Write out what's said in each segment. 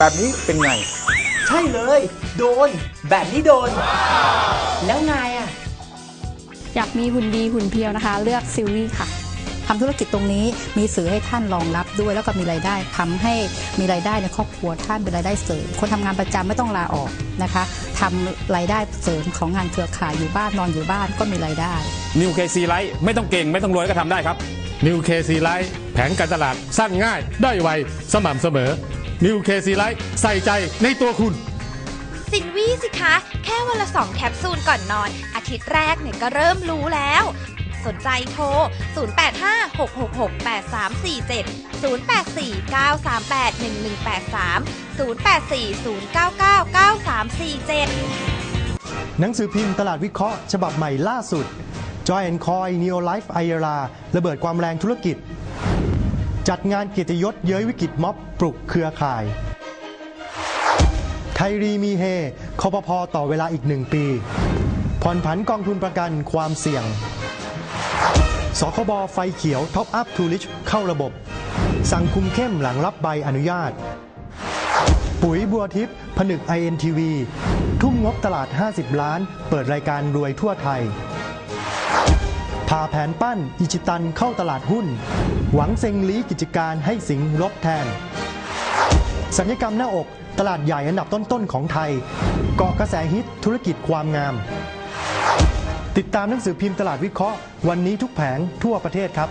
แบบนี้เป็นไง ใช่เลย โดน แบบนี้โดน แล้วนายอะ อยากมีหุ่นดีหุ่นเพรียวนะคะ เลือกซิลวี่ค่ะทำธุรกิจตรงนี้มีสื่อให้ท่านรองรับด้วย แล้วก็มีรายได้ทำให้มีรายได้ในครอบครัวท่านเป็นรายได้เสริม คนทำงานประจำไม่ต้องลาออกนะคะทำรายได้เสริมของงานเครือข่ายอยู่บ้านนอนอยู่บ้านก็มีรายได้ นิวเคซีไลท์ไม่ต้องเก่งไม่ต้องรวยก็ทำได้ครับ นิวเคซีไลท์แผนการตลาดสั้นง่ายได้ไว สม่ำเสมอนิวเคซีไลท์ใส่ใจในตัวคุณสินวี่สิคะ แค่วันละสองแคปซูลก่อนนอน อาทิตย์แรกเนี่ยก็เริ่มรู้แล้ว สนใจโทร 0856683347 0849381183 0840999347 หนังสือพิมพ์ตลาดวิเคราะห์ ฉบับใหม่ล่าสุด Joy and Coy Neo Life i r a ระเบิดความแรงธุรกิจ จัดงานเกียรติยศเย้ยวิกฤตม็อบปลุกเครือข่าย ไทยรีมีเฮคอปพอต่อเวลาอีกหนึ่งปี ผ่อนผันกองทุนประกันความเสี่ยง สคบไฟเขียวท็อปอัพทูริชเข้าระบบ สั่งคุมเข้มหลังรับใบอนุญาต ปุ๋ยบัวทิพย์ผนึก INTV ทุ่มงบตลาด 50 ล้าน เปิดรายการรวยทั่วไทย พาแผนปั้นอิชิตันเข้าตลาดหุ้น หวังเซ็งลีกิจการให้สิงลบแทน สัญญกรรมหน้าอกตลาดใหญ่อันดับต้นๆของไทยเกาะกระแสฮิตธุรกิจความงาม ติดตามหนังสือพิมพ์ตลาดวิเคราะห์ วันนี้ทุกแผงทั่วประเทศครับ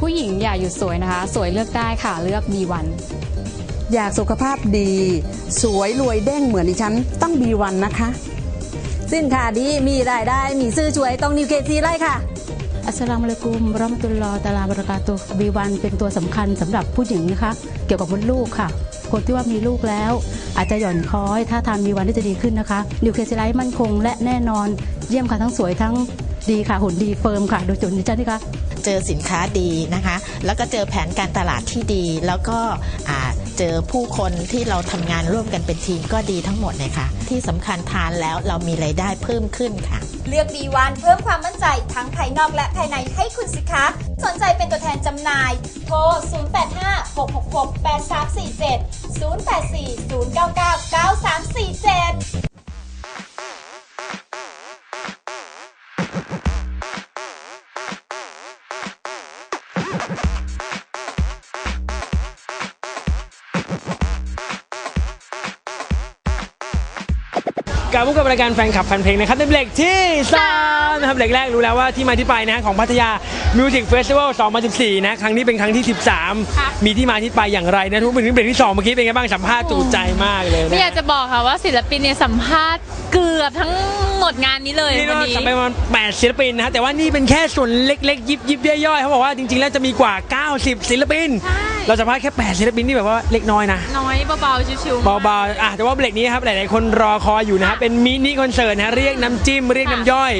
ผู้หญิงอย่าหยุดสวยนะคะ สวยเลือกได้ค่ะเลือก B1 อยากสุขภาพดี สวยรวยเด้งเหมือนดิฉันต้องบีวันนะคะ สินค้าดีมีรายได้มีซื้อช่วยต้องนิวเคซีไล่ค่ะ อัสสลามุอะลัยกุมเราะมะตุลลอฮ์ตะอาลาบะเราะกาตุฮ์ B1 เป็นตัวสำคัญสำหรับผู้หญิงนะคะ เกี่ยวกับมดลูกค่ะ คนที่ว่ามีลูกแล้ว อาจจะหย่อนคล้อย ถ้าทาน B1 ที่จะดีขึ้นนะคะนิวเคลียไลท์มั่นคงและแน่นอน เยี่ยมค่ะทั้งสวยทั้งดีค่ะหุ่นดีเฟิร์มค่ะ โดยจุดนี้จ้านี่คะ เจอสินค้าดีนะคะ แล้วก็เจอแผนการตลาดที่ดี แล้วก็เจอผู้คนที่เราทำงานร่วมกันเป็นทีมก็ดีทั้งหมดเลยค่ะ ที่สำคัญทานแล้วเรามีไรายได้เพิ่มขึ้นค่ะ เลือกดีวันเพิ่มความมั่นใจทั้งภายนอกและภายในให้คุณสิคะ สนใจเป็นตัวแทนจำหน่าย โทร 0856668347 0840999347 กลับมาพบกับรายการแฟนคลับแฟนเพลงนะครับในเบรกที่3นะครับเบรกแรกรู้แล้วว่าที่มาที่ไปนะของพัทยา Music Festival 2014 นะครั้งนี้เป็นครั้งที่ 13 มีที่มาที่ไปอย่างไรนะทุกคนถึงเบรกที่ 2 เมื่อกี้เป็นไงบ้างสัมภาษณ์จูใจมากเลยไม่อยากนะจะบอกค่ะว่าศิลปินเนี่ยสัมภาษณ์เกือบทั้งหมดงานนี้เลยนี่วันก็นี้สัมไปประมาณ8ศิลปินนะฮะแต่ว่านี่เป็นแค่ส่วนเล็กๆ ยิบยิบย่อยๆเขาบอกว่าจริงๆแล้วจะมีกว่า 90 ศิลปิน เราสัมภาษณ์แค่8ศิลปินนี่แบบว่าเล็กน้อยนะ น้อยเบาๆชิวๆเบาๆอะแต่ว่าเบรกนี้นะครับหลายๆคนรอคอยอยู่นะครับเป็นมินิคอนเสิร์ตนะเรียกน้ำจิ้มเรียกน้ำย่อย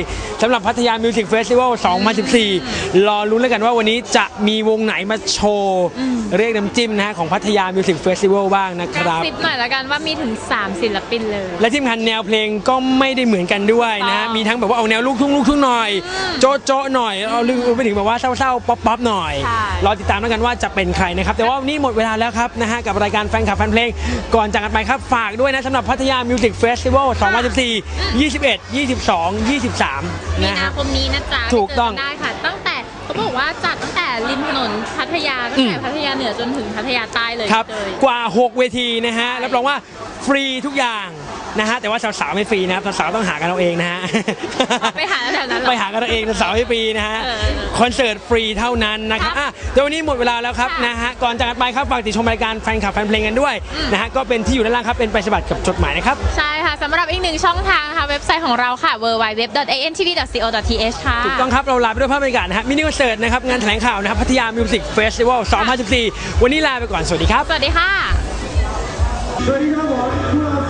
สำหรับพัทยามิวสิกเฟสติวัล2014 รอลุ้นแล้วกันว่าวันนี้จะมีวงไหนมาโชว์เรียกน้ำจิ้มนะฮะของพัทยามิวสิกเฟสติวัลบ้างนะครับ ซิปหน่อยละกันว่ามีถึง 3 ศิลปินเลย และที่สำคัญแนวเพลงก็ไม่ได้เหมือนกันด้วยนะฮะถูกต้อง มีทั้งแบบว่าเอาแนวลูกทุ่งลูกทุ่งหน่อย โจ๊ะโจ๊ะหน่อย เอาลึกไปถึงแบบว่าเศร้าๆ ป๊อปป๊อปหน่อยใช่รอติดตามแล้วกันว่าจะเป็นใครนะครับแต่ว่าวันนี้หมดเวลาแล้วครับนะฮะกับรายการแฟนคลับแฟนเพลง ก่อนจากกันไปครับฝากด้วยนะสำหรับพัทยามิวสิกเฟสติวัล2014 21 22 23 มีนะนาฮะ คมนี้นะจ๊ะถูกต้องไปเจนได้ค่ะ ตั้งแต่เขาบอกว่าจัดตั้งแต่ริมถนนพัทยาตั้งแต่อืม พัทยาเหนือจนถึงพัทยาใต้เลยครับ เลย กว่า 6 เวทีนะฮะรับรองว่าฟรีทุกอย่าง นะฮะแต่ว่าสาวๆไม่ฟรีนะครับสาวๆต้องหากันเอาเองนะฮะไปหาแถวนั้นเหรอไปหากันเอาเองสาวๆไม่ฟรีนะฮะเออคอนเสิร์ตฟรีเท่านั้นนะครับอะเดี๋ยววันนี้หมดเวลาแล้วครับค่ะ นะฮะก่อนจากกันไปครับฝากติดชมรายการแฟนคลับแฟนเพลงกันด้วยนะฮะก็เป็นที่อยู่ด้านล่างครับเป็นไปสบัดกับจดหมายนะครับ ใช่ค่ะสำหรับอีกหนึ่งช่องทางค่ะเว็บไซต์ของเราค่ะ www.antv.co.th ค่ะ ถูกต้องครับ เราลาไปด้วยภาพบรรยากาศนะฮะมินิคอนเสิร์ตนะครับ งานแถลงข่าวนะครับ พัทยามิวสิกเฟสติวัล2014 วันนี้ลาไปก่อน สวัสดีครับ สวัสดีค่ะ สวัสดีครับผมพวกเรา